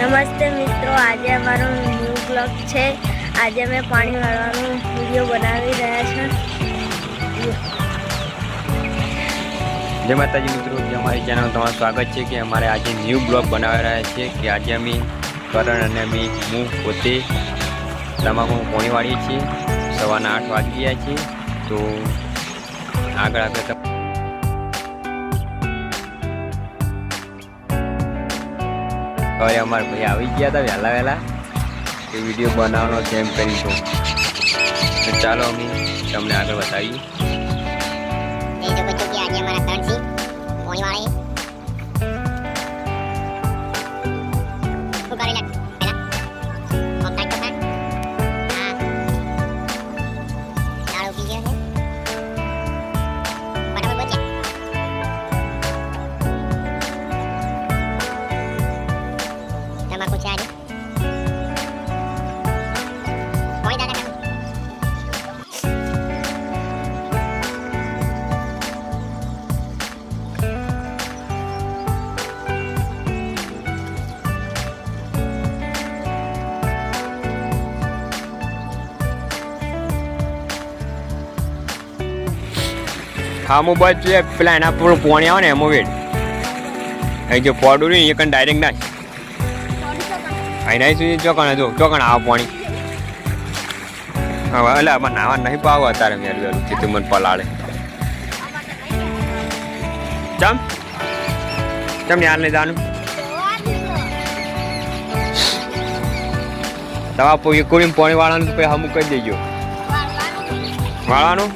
નમસ્તે મિત્રો, આજે અમારો ન્યૂ બ્લોગ છે. આજે અમે પાણી વાળવાનો વીડિયો બનાવી રહ્યા છીએ. જય માતાજી મિત્રો, જે અમારી ચેનલ તમારું સ્વાગત છે કે અમારે આજે ન્યૂ બ્લોગ બનાવી રહ્યા છીએ કે આજે અમે કરણ અને અમે હું પોતે તમાકુ પાણી વાળીએ છીએ. સવારના આઠ વાગી ગયા છીએ તો આગળ આગળ હવે અમારા ભાઈ આવી ગયા હતા વહેલા વહેલા. એ વીડિયો બનાવવાનો છે એમ કરીશું તો ચાલો અમે તમને આગળ બતાવીએ. હા મોબાઈલ છે, પેલા એના પર પોણી આવે ને એમાં વેટ અહીં જો પોડું નહીં એ કણ ડાયરેક્ટ અહીં નહીં સુધી ચોકણ જો ચોકણ આવો પોણી. હવે એટલે આમાં નાવા નહીં પાવ અત્યારે મેં વહેલું કે તું મને પલાળે. ચમ? ચમ યાર નહીં જાનું? દવા પોઈ કોઈને પોણી વાળાનું પછી હમું કરી દેજો. વાળવાનું?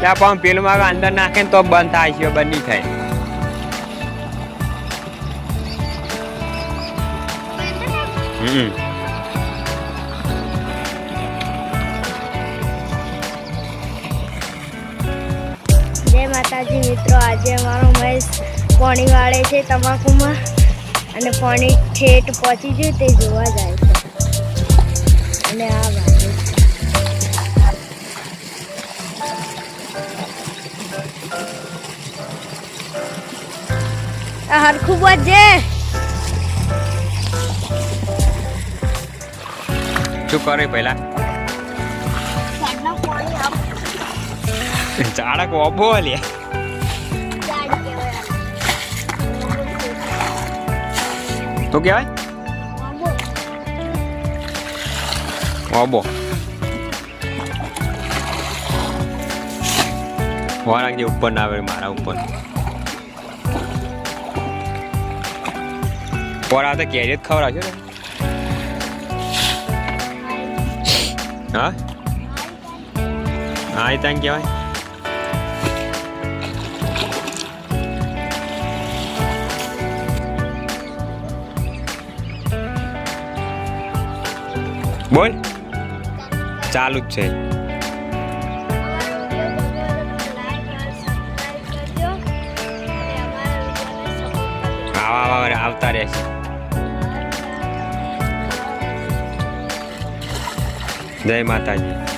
ત્યાં પણ પેલું અંદર નાખે તો બંધ થાય છે, બંધ થાય. હમ. માતાજી મિત્રો, આજે અમારો મહેશ પોણી વાળે છે તમાકુમાં. અને પોણી ઠેઠ પહોંચી ગયું તે જોવા જાય છે. અને આ હરખું બજે શું કરે પહેલા? ચાળક ઓબો લે. તો કહેવાય? ઓબો વાળા ઉપર ના આવે મારા ઉપર. પોરા તો કેરી જ ખવડાવશો ને. હા? હા એ ત્યાં કહેવાય. બોલ. ચાલુ જ છે. આવા આવા આવતા રહેશે. જય માતાજી.